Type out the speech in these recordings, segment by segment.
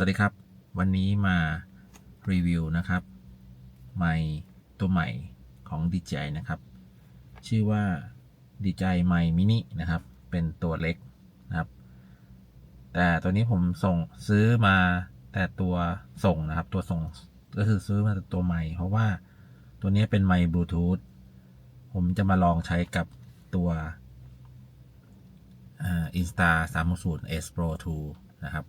สวัสดีครับ วันนี้มารีวิวนะครับไมค์ตัวใหม่ของ DJI นะครับ ชื่อว่า DJI ไมค์มินินะครับ เป็นตัวเล็กนะครับ แต่ตัวนี้ผมส่งซื้อมาแต่ตัวส่งนะครับ ตัวส่งก็คือซื้อมาแต่ตัวใหม่ เพราะว่าตัวนี้เป็นไมค์บลูทูธผมจะมาลองใช้กับตัวอินสตาสามหกศูนย์ S Pro 2นะครับ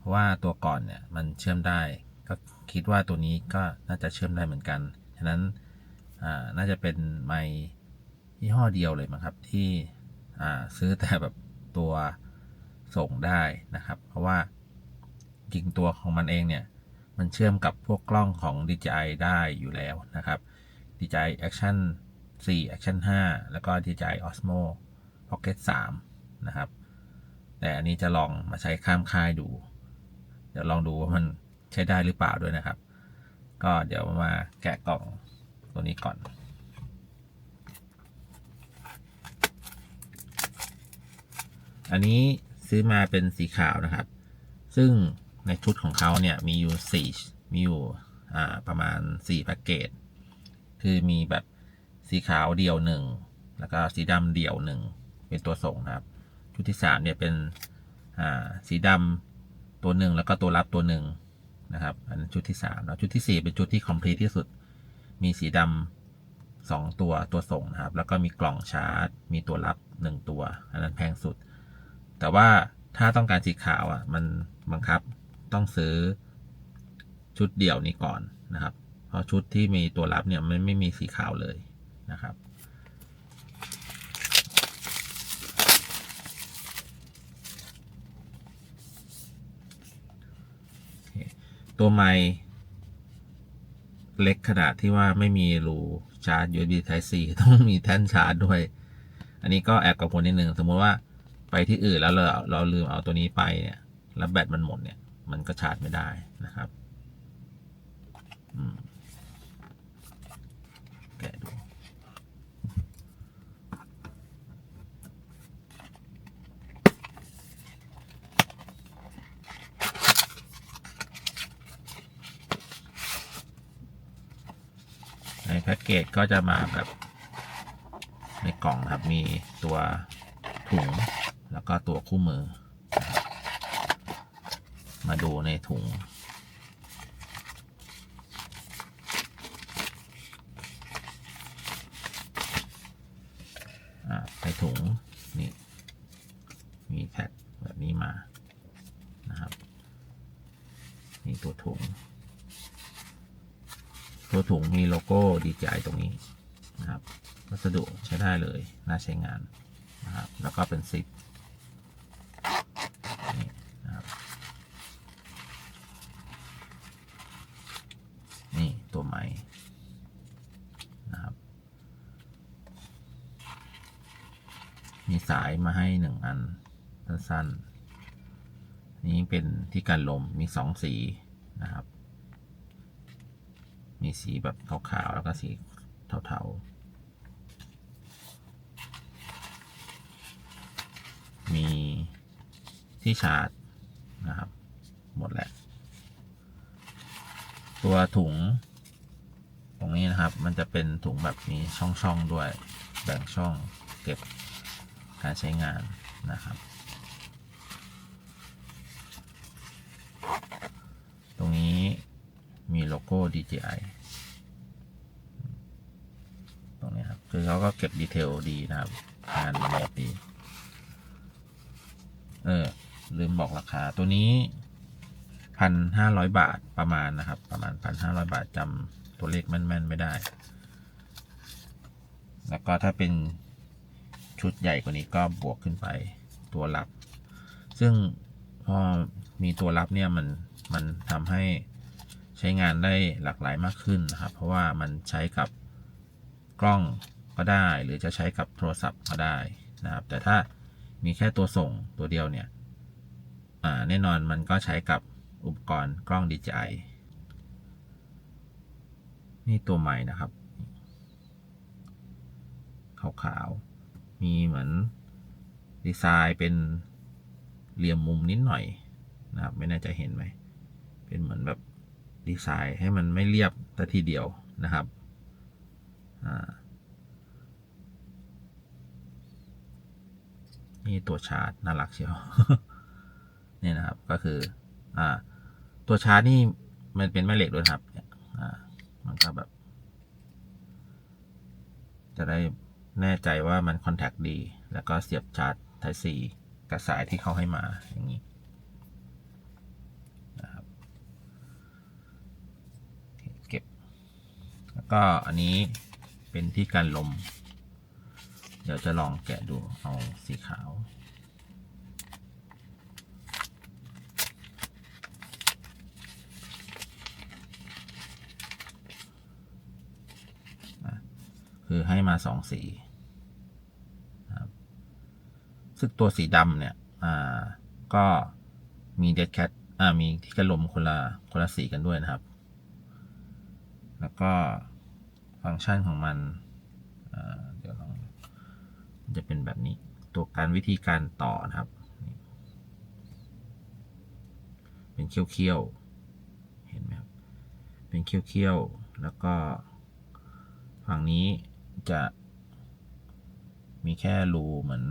เพราะว่าตัวก่อนเนี่ยมันเชื่อมได้ ก็คิดว่าตัวนี้ก็น่าจะเชื่อมได้เหมือนกัน ฉะนั้นอ่าน่าจะเป็นไมค์ยี่ห้อเดียวเลยมั้งครับที่อ่าซื้อแต่แบบตัวส่งได้นะครับ เพราะว่าจริงตัวของมันเองเนี่ย มันเชื่อมกับพวกกล้องของ DJI ได้อยู่แล้วนะครับ DJI Action 4 Action 5 แล้วก็ DJI Osmo Pocket 3 นะครับ แต่อันนี้จะลองมาใช้ข้ามค่ายดู เดี๋ยวลองดูว่ามันใช้ได้หรือเปล่าด้วยนะครับ ก็เดี๋ยวมาแกะกล่องตัวนี้ก่อน อันนี้ซื้อมาเป็นสีขาวนะครับ ซึ่งในชุดของเขาเนี่ยมีอยู่สี่มีอยู่ประมาณสี่แพ็กเกจ คือมีแบบสีขาวเดี่ยวหนึ่ง แล้วก็สีดำเดี่ยวหนึ่ง เป็นตัวส่งนะครับ ชุดที่สามเนี่ยเป็นสีดำ ตัวหนึ่งแล้วก็ตัวรับตัวหนึ่งนะครับ อันนั้นชุดที่สามแล้วชุดที่สี่เป็นชุดที่คอมพลีทที่สุด มีสีดำสองตัวตัวส่งนะครับ แล้วก็มีกล่องชาร์จ มีตัวรับหนึ่งตัว อันนั้นแพงสุด แต่ว่าถ้าต้องการสีขาวอะมันบังคับต้องซื้อชุดเดี่ยวนี้ก่อนนะครับ เพราะชุดที่มีตัวรับเนี่ยมันไม่มีสีขาวเลยนะครับ ตัวไม้เล็กขนาดที่ว่าไม่มีรูชาร์จ USB Type C ต้องมีแท่นชาร์จด้วย อันนี้ก็แอบกังวลนิดนึง สมมติว่าไปที่อื่นแล้วเราเราลืมเอาตัวนี้ไปเนี่ย แล้วแบตมันหมดเนี่ย มันก็ชาร์จไม่ได้นะครับแกะดู พ็กเกจก็จะมาแบบในกล่องครับมีตัวถุงแล้วก็ตัวคู่มือ มาดูในถุง อ่าในถุงนี่ มีแพ็คแบบนี้มานะครับนี่ตัวถุง ตัวถุงมีโลโก้ DJI ตรงนี้นะครับวัสดุใช้ได้เลย น่าใช้งานนะครับ แล้วก็เป็นซิปนี่นะครับ นี่ตัวไม้นะครับ มีสายมาให้หนึ่งอัน สั้นๆ นี้เป็นที่กันลม มีสองสีนะครับ มีสีแบบขาวๆแล้วก็สีเทาๆ มีที่ชาร์จนะครับ หมดแล้วตัวถุง ตรงนี้นะครับ มันจะเป็นถุงแบบนี้ช่องๆด้วย แบ่งช่องเก็บการใช้งานนะครับ ตรงนี้ มีโลโก้ DJI ตรงนี้ครับ คือเขาก็เก็บดีเทลดีนะครับ งานละเอียดดี เออ ลืมบอกราคา ตัวนี้พันห้าร้อยบาทประมาณนะครับ ประมาณพันห้าร้อยบาทจำตัวเลขแม่น ๆ ไม่ได้ แล้วก็ถ้าเป็นชุดใหญ่กว่านี้ก็บวกขึ้นไปตัวรับ ซึ่งพอมีตัวรับเนี่ยมันมันทำให้ ใช้งานได้หลากหลายมากขึ้นนะครับ เพราะว่ามันใช้กับกล้องก็ได้ หรือจะใช้กับโทรศัพท์ก็ได้นะครับ แต่ถ้ามีแค่ตัวส่งตัวเดียวเนี่ยอ่าแน่นอนมันก็ใช้กับอุปกรณ์กล้อง DJI นี่ตัวใหม่นะครับขาวๆ มีเหมือนดีไซน์เป็นเหลี่ยมมุมนิดหน่อยนะครับ ไม่แน่ใจเห็นไหม เป็นเหมือนแบบ ดีไซน์ให้มันไม่เรียบแต่ทีเดียวนะครับนี่ตัวชาร์จน่ารักเชียวนี่นะครับก็คืออ่าตัวชาร์จนี่มันเป็นแม่เหล็กด้วยครับอ่ามันก็แบบ จะได้แน่ใจว่ามันคอนแทคดี แล้วก็เสียบชาร์จ Type C กับสายที่เขาให้มาอย่างนี้นะครับเก็บ แล้ว ก็อันนี้เป็นที่กันลม เดี๋ยวจะลองแกะดูเอาสีขาว คือให้มาสองสีครับซึ่งตัวสีดำเนี่ย อ่า ก็มีเดดแคทอ่า มีที่กระลมคนละคนละสีกันด้วยนะครับ แล้วก็ ฟังก์ชันของมันเดี๋ยวลองจะเป็นแบบนี้ ตัวการวิธีการต่อนะครับ เป็นเคี้ยวๆ เห็นไหมครับ เป็นเคี้ยวๆ แล้วก็ฝั่งนี้จะมีแค่รูเหมือน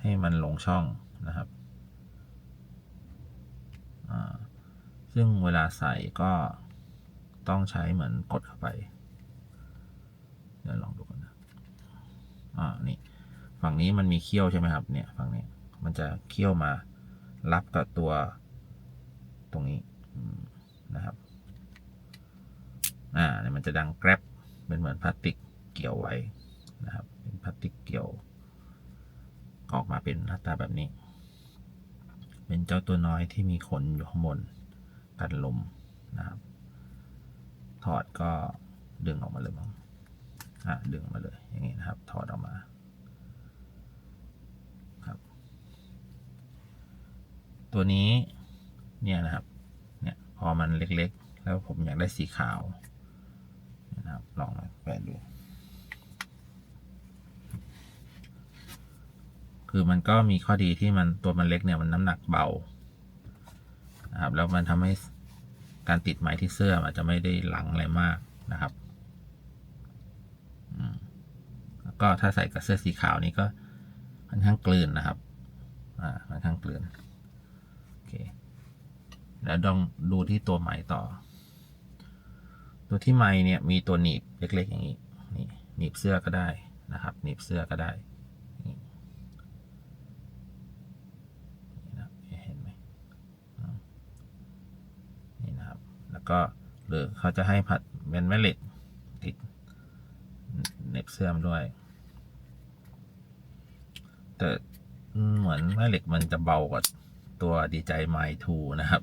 ให้มันลงช่องนะครับ ซึ่งเวลาใส่ก็ต้องใช้เหมือนกดเข้าไป เดี๋ยวลองดูกันนะอ่านี่ ฝั่งนี้มันมีเขี้ยวใช่ไหมครับ เนี่ย ฝั่งนี้ มันจะเขี้ยวมารับกับตัวตรงนี้นะครับ อ่าเนี่ยมันจะดังแกร็บเป็นเหมือนพลาสติกเกี่ยวไว้นะครับ เป็นพลาสติกเกี่ยว ออกมาเป็นหน้าตาแบบนี้ เป็นเจ้าตัวน้อยที่มีขนอยู่ข้างบนกันลมนะครับ ถอดก็ดึงออกมาเลยมั้ง อะดึงมาเลยอย่างนี้นะครับถอดออกมาครับ ตัวนี้เนี่ยนะครับเนี่ยพอมันเล็กๆ แล้วผมอยากได้สีขาวนะครับลองมาแปะดู คือมันก็มีข้อดีที่มันตัวมันเล็กเนี่ยมันน้ำหนักเบานะครับแล้วมันทำให้การติดไหมที่เสื้อมันจะไม่ได้หลังอะไรมากนะครับอืมแล้ว ก็ถ้าใส่กับเสื้อสีขาวนี้ก็ค่อนข้างกลืนนะครับ อ่าค่อนข้างกลืนโอเคแล้วลองดูที่ตัวไหมต่อ ตัวที่ไม้เนี่ยมีตัวหนีบเล็กๆ อย่างนี้นี่หนีบเสื้อก็ได้นะครับหนีบเสื้อก็ได้นี่นะเห็นไหมนี่นะครับแล้วก็หรือเขาจะให้ผัดเป็นแม่เหล็กติดเหน็บเสื้อมด้วย แต่เหมือนแม่เหล็กมันจะเบากว่าตัวดีใจไมทูนะครับ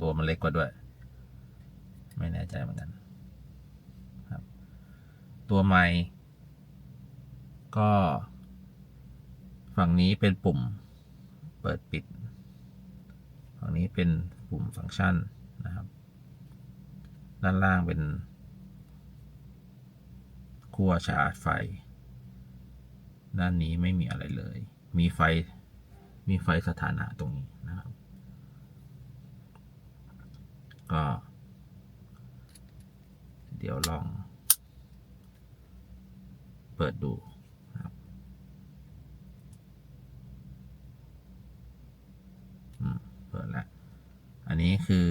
ตัวมันเล็กกว่าด้วย ไม่แน่ใจเหมือนกันครับ ตัวไมก็ฝั่งนี้เป็นปุ่มเปิดปิด ฝั่งนี้เป็นปุ่มฟังก์ชันนะครับ ด้านล่างเป็นขั้วชาร์จไฟ ด้านนี้ไม่มีอะไรเลย มีไฟ มีไฟสถานะตรงนี้นะครับ ก็ เดี๋ยวลอง เปิดดูนะครับเปิดแล้ว อันนี้คือ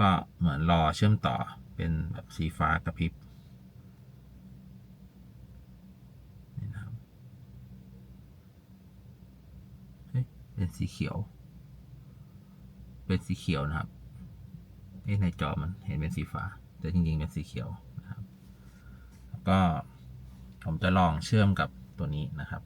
ก็เหมือนรอเชื่อมต่อเป็นแบบสีฟ้ากระพริบนี่นะครับ เป็นสีเขียว เป็นสีเขียวนะครับเอ๊ะในจอมันเห็นเป็นสีฟ้า แต่จริงๆเป็นสีเขียวนะครับ แล้วก็ผมจะลองเชื่อมกับตัวนี้นะครับ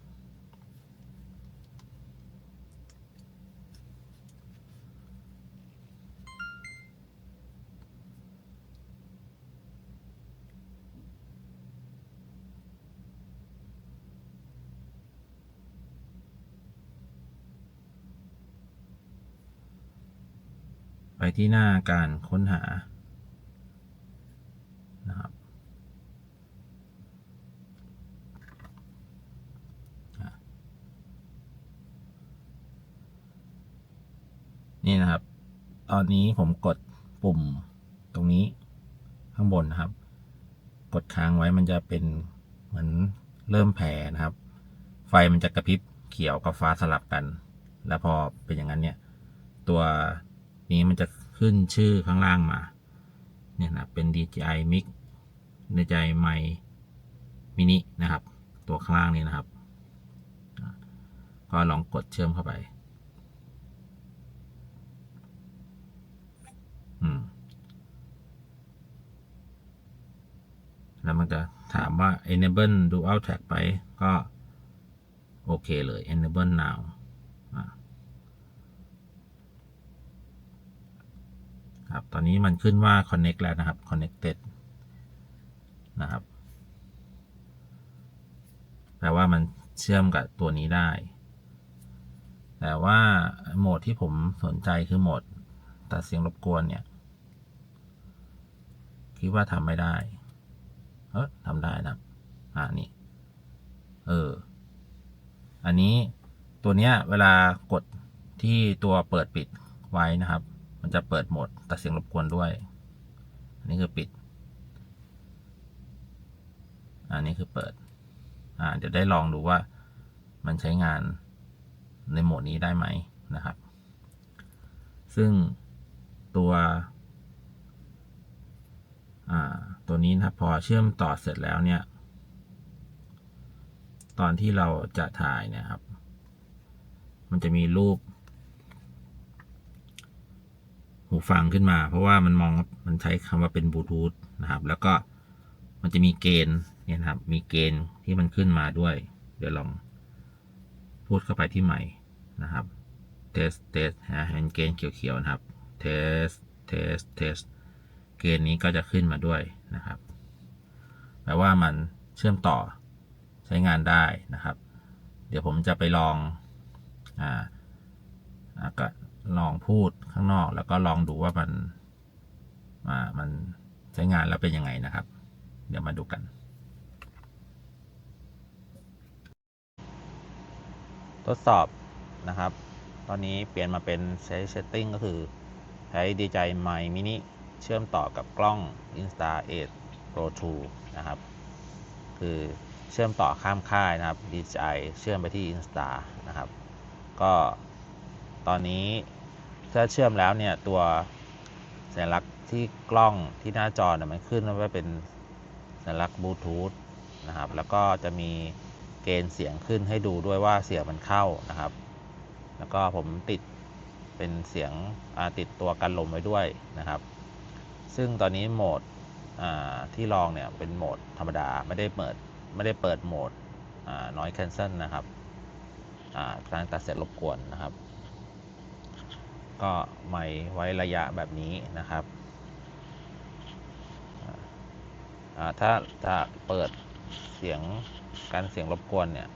ที่หน้าการค้นหานะครับนี่นะครับ ตอนนี้ผมกดปุ่มตรงนี้ข้างบนนะครับ กดค้างไว้มันจะเป็นเหมือนเริ่มแผ่นะครับ ไฟมันจะกระพริบเขียวกับฟ้าสลับกัน แล้วพอเป็นอย่างนั้นเนี่ย ตัวนี้มันจะ ขึ้นชื่อข้างล่างมา เนี่ยนะเป็น DJI Mix DJI m i Mini นะครับ ตัวข้างล่างนี้นะครับ ก็ลองกดเชื่อมเข้าไป อืมแล้วมันจะถามว่า enable dual track ไปก็โอเคเลย enable now อะครับ ตอนนี้มันขึ้นว่า connect แล้วนะครับ connected นะครับ แปลว่ามันเชื่อมกับตัวนี้ได้ แต่ว่าโหมดที่ผมสนใจคือโหมดตัดเสียงรบกวนเนี่ย คิดว่าทำไม่ได้ เออทำได้นะอ่านี่เออ อันนี้ตัวเนี้ยเวลากดที่ตัวเปิดปิดไว้นะครับ มันจะเปิดโหมดตัดเสียงรบกวนด้วย อันนี้คือปิด อันนี้คือเปิด อ่า เดี๋ยวได้ลองดูว่ามันใช้งานในโหมดนี้ได้ไหมนะครับ ซึ่งตัวอ่าตัวนี้นะพอเชื่อมต่อเสร็จแล้วเนี่ย ตอนที่เราจะถ่ายเนี่ยครับ มันจะมีรูป หูฟังขึ้นมา เพราะว่ามันมองมันใช้คำว่าเป็นบลูทูธนะครับ แล้วก็มันจะมีเกณฑ์เนี่ยนะครับ มีเกณฑ์ที่มันขึ้นมาด้วย เดี๋ยวลองพูดเข้าไปที่ใหม่นะครับ test test ฮะเห็นเกณฑ์เขียวๆนะครับ test test test เกณฑ์นี้ก็จะขึ้นมาด้วยนะครับแปลว่ามันเชื่อมต่อใช้งานได้นะครับ เดี๋ยวผมจะไปลองอ่าอ่าก็ ลองพูดข้างนอก แล้วก็ลองดูว่ามันมันใช้งานแล้วเป็นยังไงนะครับ เดี๋ยวมาดูกัน ทดสอบนะครับ ตอนนี้เปลี่ยนมาเป็นใช้ setting ก็คือใช้ DJI My Mini เชื่อมต่อกับกล้อง Insta 8 Pro 2 นะครับ คือเชื่อมต่อข้ามค่ายนะครับ DJI เชื่อมไปที่ Insta นะครับ ก็ตอนนี้ ถ้าเชื่อมแล้วเนี่ยตัวสัญลักษณ์ที่กล้องที่หน้าจอเนี่ยมันขึ้นว่าเป็นสัญลักษณ์บลูทูธนะครับ แล้วก็จะมีเกณฑ์เสียงขึ้นให้ดูด้วยว่าเสียงมันเข้านะครับ แล้วก็ผมติดเป็นเสียงติดตัวกันลมไว้ด้วยนะครับ ซึ่งตอนนี้โหมดที่ลองเนี่ยเป็นโหมดธรรมดาไม่ได้เปิดไม่ได้เปิดโหมดน้อยแคนเซิลนะครับการตัดเสร็จรบกวนนะครับ ก็ไม่ไว้ระยะแบบนี้นะครับ ถ้าถ้าเปิดเสียงการเสียงรบกวนเนี่ย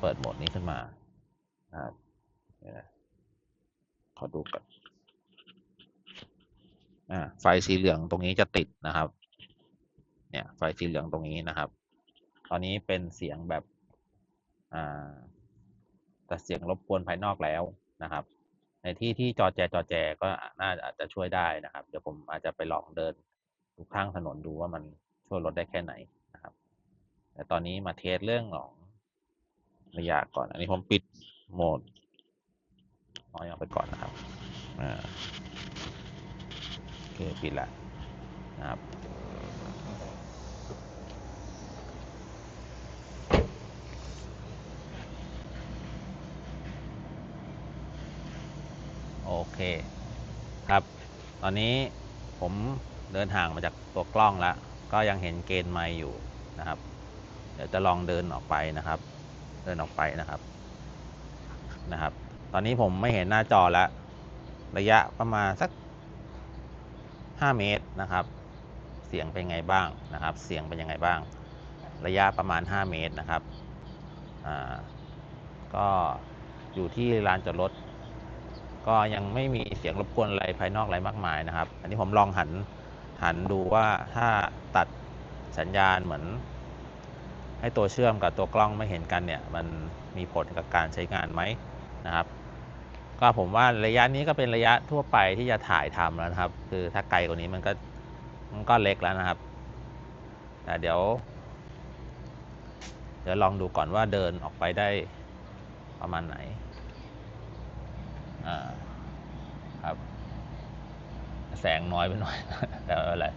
เปิดโหมดนี้ขึ้นมาครับขอดูก่อนไฟสีเหลืองตรงนี้จะติดนะครับ เนี่ยไฟสีเหลืองตรงนี้นะครับ ตอนนี้เป็นเสียงแบบแต่เสียงรบกวนภายนอกแล้วนะครับ ในที่ที่จอแจจอแจก็น่าอาจจะช่วยได้นะครับ เดี๋ยวผมอาจจะไปลองเดินดูข้างถนนดูว่ามันช่วยลดได้แค่ไหนนะครับ แต่ตอนนี้มาเทสเรื่องของระยะก่อน อันนี้ผมปิดโหมดน้อยออกไปก่อนนะครับอ่าโอเคปิดละนะครับ โอเคครับ ตอนนี้ผมเดินห่างมาจากตัวกล้องแล้ว ก็ยังเห็นเกณฑ์ไมล์อยู่นะครับ เดี๋ยวจะลองเดินออกไปนะครับ เดินออกไปนะครับนะครับ ตอนนี้ผมไม่เห็นหน้าจอแล้ว ระยะประมาณสัก 5 เมตรนะครับ เสียงเป็นไงบ้างนะครับ เสียงเป็นยังไงบ้าง ระยะประมาณ 5 เมตรนะครับ อ่า ก็อยู่ที่ลานจอดรถ ก็ยังไม่มีเสียงรบกวนอะไรภายนอกอะไรมากมายนะครับ อันนี้ผมลองหันหันดูว่าถ้าตัดสัญญาณเหมือน ให้ตัวเชื่อมกับตัวกล้องไม่เห็นกันเนี่ย มันมีผลกับการใช้งานไหมนะครับ ก็ผมว่าระยะนี้ก็เป็นระยะทั่วไปที่จะถ่ายทำแล้วนะครับ คือถ้าไกลกว่านี้มันก็มันก็เล็กแล้วนะครับแต่เดี๋ยว เดี๋ยวลองดูก่อนว่าเดินออกไปได้ประมาณไหน อ่าครับ แสงน้อยไปหน่อย แต่ไม่เป็นไร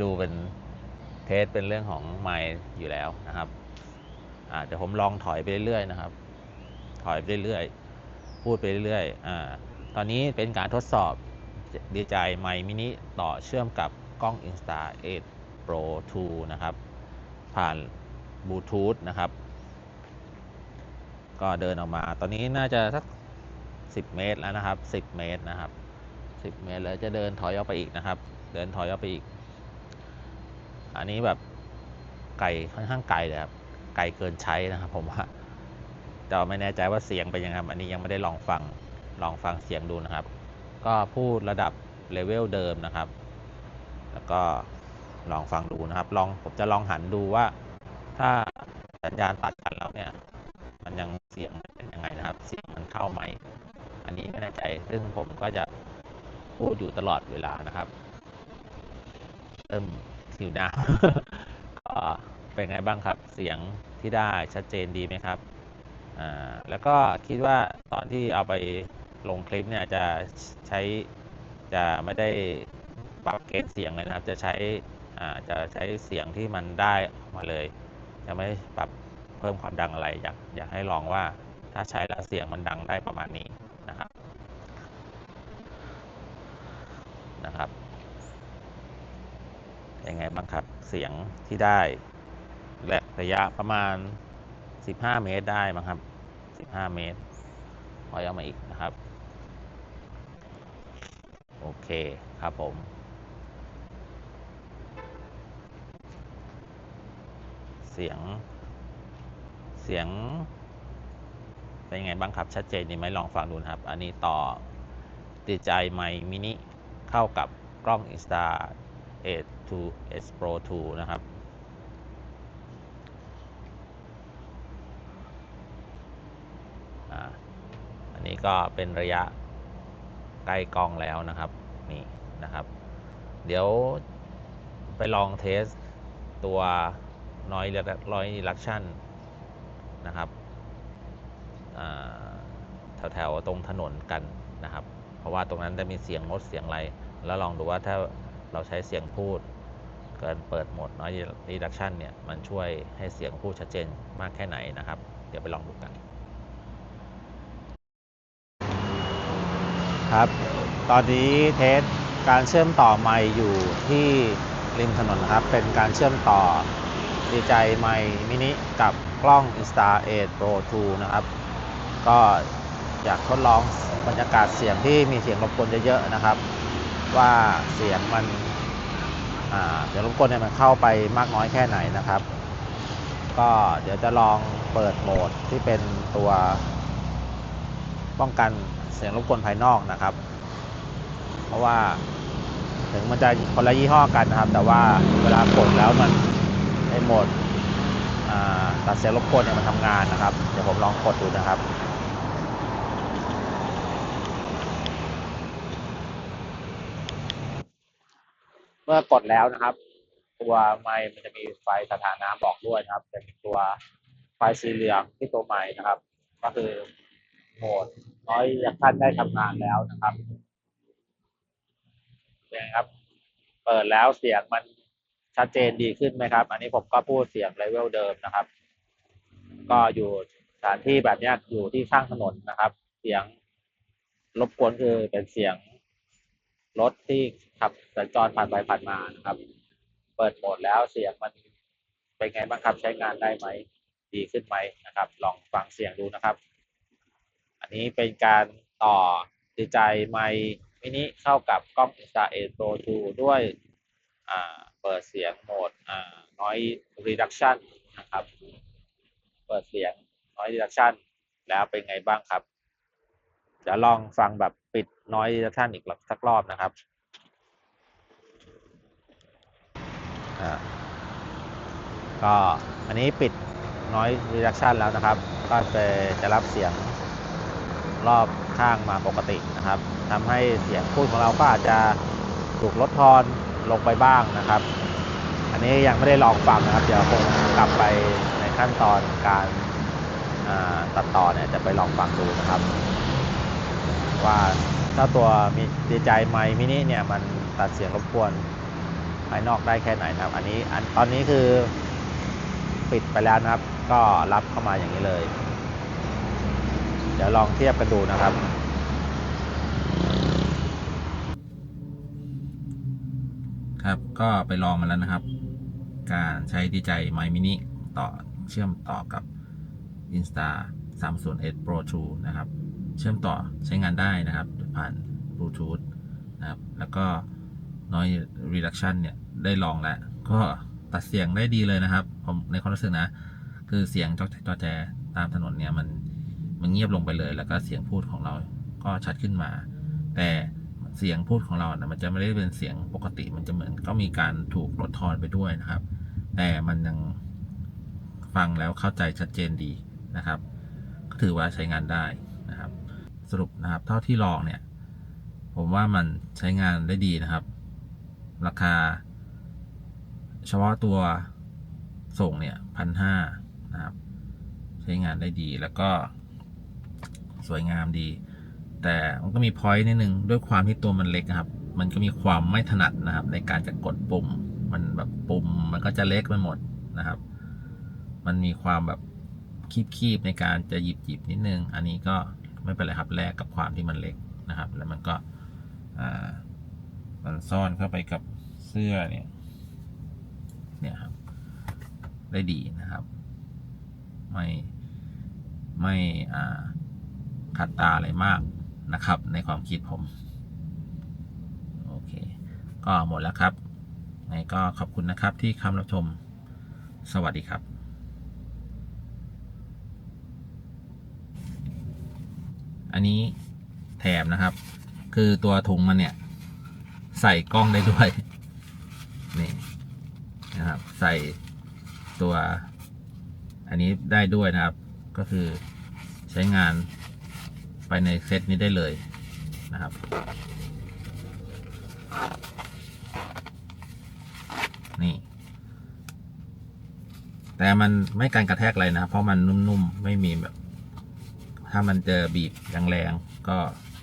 ดูเป็นเทสเป็นเรื่องของไมล์อยู่แล้วนะครับอ่าเดี๋ยวผมลองถอยไปเรื่อยๆนะครับ ถอยไปเรื่อยๆพูดไปเรื่อยๆอ่าตอนนี้เป็นการทดสอบดีใจไมค์มินิต่อเชื่อมกับกล้อง Insta 8 Pro 2 นะครับ ผ่านบลูทูธนะครับ ก็เดินออกมา ตอนนี้น่าจะสัก 10 เมตรแล้วนะครับ 10 เมตรนะครับ 10 เมตรแล้วจะเดินถอยออกไปอีกนะครับ เดินถอยออกไปอีก อันนี้แบบไกลค่อนข้างไกลเลยครับไกลเกินใช้นะครับ ผมว่าแต่ไม่แน่ใจว่าเสียงเป็นยังไงอันนี้ยังไม่ได้ลองฟังลองฟังเสียงดูนะครับ ก็พูดระดับเลเวลเดิมนะครับ แล้วก็ลองฟังดูนะครับ ลองผมจะลองหันดูว่า ถ้าสัญญาณตัดกันแล้วเนี่ย มันยังเสียงเป็นยังไงนะครับ เสียงมันเข้าไหมันนี้ไม่แน่ใจ ซึ่งผมก็จะพูดอยู่ตลอดเวลานะครับ เริ่มหิวน้ำก็เป็นไงบ้างครับ เสียงที่ได้ชัดเจนดีไหมครับ อ่า แล้วก็คิดว่าตอนที่เอาไปลงคลิปเนี่ยจะใช้จะไม่ได้ปรับเกณฑ์เสียงเลยนะครับ จะใช้อ่าจะใช้เสียงที่มันได้มาเลย จะไม่ปรับเพิ่มความดังอะไร อยากอยากให้ลองว่าถ้าใช้แล้วเสียงมันดังได้ประมาณนี้นะครับนะครับ ยังไงบ้างครับเสียงที่ได้ และระยะประมาณ 15 เมตรได้มั้งครับ 15 เมตรถอยออกมาอีกนะครับ โอเคครับผมเสียง เสียง เป็นยังไงบ้างครับ ชัดเจนดีไหมลองฟังดูนะครับ อันนี้ต่อติดใจไมมินิ เข้ากับกล้อง Insta 8 2 S Pro 2 นะครับ อันนี้ก็เป็นระยะใกล้กล้องแล้วนะครับ นี่นะครับ เดี๋ยวไปลองเทสตัว noise noise reduction นะครับอ่าแถวๆตรงถนนกันนะครับ เพราะว่าตรงนั้นจะมีเสียงรถเสียงอะไร แล้วลองดูว่าถ้าเราใช้เสียงพูด กินเปิดโหมด noise reduction เนี่ยมันช่วยให้เสียงพูดชัดเจนมากแค่ไหนนะครับ เดี๋ยวไปลองดูกัน ครับ ตอนนี้เทสการเชื่อมต่อไมค์อยู่ที่ริมถนนนะครับ เป็นการเชื่อมต่อดีใจไมค์มินิกับกล้อง Insta 8 Pro 2 นะครับ ก็อยากทดลองบรรยากาศเสียงที่มีเสียงรบกวนเยอะๆนะครับ ว่าเสียงมัน เสียงรบกวนเนี่ยมันเข้าไปมากน้อยแค่ไหนนะครับ ก็เดี๋ยวจะลองเปิดโหมดที่เป็นตัว ป้องกันเสียงรบกวนภายนอกนะครับ เพราะว่าถึงมันจะคนละยี่ห้อกันนะครับ แต่ว่าเวลากดแล้วมันในโหมดตัดเสียงรบกวนเนี่ยมันทำงานนะครับ เดี๋ยวผมลองกดดูนะครับ มื่อกดแล้วนะครับ ตัวไมค์มันจะมีไฟสถานะบอกด้วยนะครับเป็นตัวไฟสีเหลืองที่ตัวไมค์นะครับ ก็คือโหมดน้อยจากท่านได้ทำงานแล้วนะครับเนไงครับ เปิดแล้วเสียงมันชัดเจนดีขึ้นไหมครับ อันนี้ผมก็พูดเสียงเลเวลเดิมนะครับ ก็อยู่สถานที่แบบนี้อยู่ที่ข้างถนนนะครับ เสียงรบกวนคือเป็นเสียงรถที่ ขับสัญจรผ่านไปผ่านมานะครับ เปิดโหมดแล้วเสียงมันเป็นไงบ้างครับใช้งานได้ไหมดีขึ้นไหมนะครับ ลองฟังเสียงดูนะครับ อันนี้เป็นการต่อดีใจไมค์มินิเข้ากับกล้อง Insta 8 Pro 2ด้วยเปิดเสียงโหมด noise reduction นะครับ เปิดเสียง noise reduction แล้วเป็นไงบ้างครับ เดี๋ยวลองฟังแบบปิด noise reduction อีกสักรอบนะครับอ่า ก็อันนี้ปิด noise reduction แล้วนะครับ ก็จะจะรับเสียงรอบข้างมาปกตินะครับทำให้เสียงพูดของเราก็อาจจะถูกลดทอนลงไปบ้างนะครับ อันนี้ยังไม่ได้ลองฟังนะครับ เดี๋ยวคงกลับไปในขั้นตอนการตัดต่อเนี่ยจะไปลองฟังดูนะครับ ว่าถ้าตัวมีดีใจไมมินิเนี่ยมันตัดเสียงรบกวน ภายนอกได้แค่ไหนนะครับ อันนี้อันตอนนี้คือปิดไปแล้วนะครับ ก็รับเข้ามาอย่างนี้เลย เดี๋ยวลองเทียบกันดูนะครับครับก็ไปลองมาแล้วนะครับ การใช้ดีใจ My Mini ต่อเชื่อมต่อกับ Insta 301 Pro 2 นะครับ เชื่อมต่อใช้งานได้นะครับ ผ่าน Bluetooth นะครับ แล้วก็ Noise Reduction เนี่ย ได้ลองแล้ว ก็ตัดเสียงได้ดีเลยนะครับ ผมในความรู้สึกนะ คือเสียงจอจอแจตามถนนเนี่ยมันมันเงียบลงไปเลย แล้วก็เสียงพูดของเราก็ชัดขึ้นมา แต่เสียงพูดของเรานะมันจะไม่ได้เป็นเสียงปกติ มันจะเหมือนก็มีการถูกลดทอนไปด้วยนะครับ แต่มันยังฟังแล้วเข้าใจชัดเจนดีนะครับ ก็ถือว่าใช้งานได้นะครับ สรุปนะครับ เท่าที่ลองเนี่ย ผมว่ามันใช้งานได้ดีนะครับ ราคา เฉพาะตัวส่งเนี่ยพันห้านะครับ ใช้งานได้ดีแล้วก็สวยงามดี แต่มันก็มีพอยต์นิดนึงด้วยความที่ตัวมันเล็กครับ มันก็มีความไม่ถนัดนะครับ ในการจะกดปุ่ม มันแบบปุ่ม มันก็จะเล็กไปหมดนะครับ มันมีความแบบคีบๆในการจะหยิบหยิบนิดนึง อันนี้ก็ไม่เป็นไรครับแลกกับความที่มันเล็กนะครับ แล้วมันก็มันซ่อนเข้าไปกับ เสื้อเนี่ย เนี่ยครับ ได้ดีนะครับ ไม่ไม่อ่าขัดตาอะไรมากนะครับ ในความคิดผม โอเค ก็หมดแล้วครับไงก็ขอบคุณนะครับที่คำรับชม สวัสดีครับอันนี้แถมนะครับ คือตัวถุงมันเนี่ย ใส่กล้องได้ด้วย นี่นะครับ ใส่ตัว อันนี้ได้ด้วยนะครับ ก็คือใช้งานไปในเซตนี้ได้เลยนะครับ นี่ แต่มันไม่การกระแทกอะไรนะ เพราะมันนุ่มๆ ไม่มีแบบ ถ้ามันเจอบีบแรงๆก็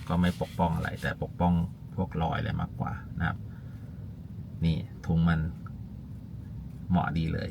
ก็ไม่ปกป้องอะไร แต่ปกป้องพวกรอยอะไรมากกว่านะครับ นี่ถุงมันเหมาะดีเลย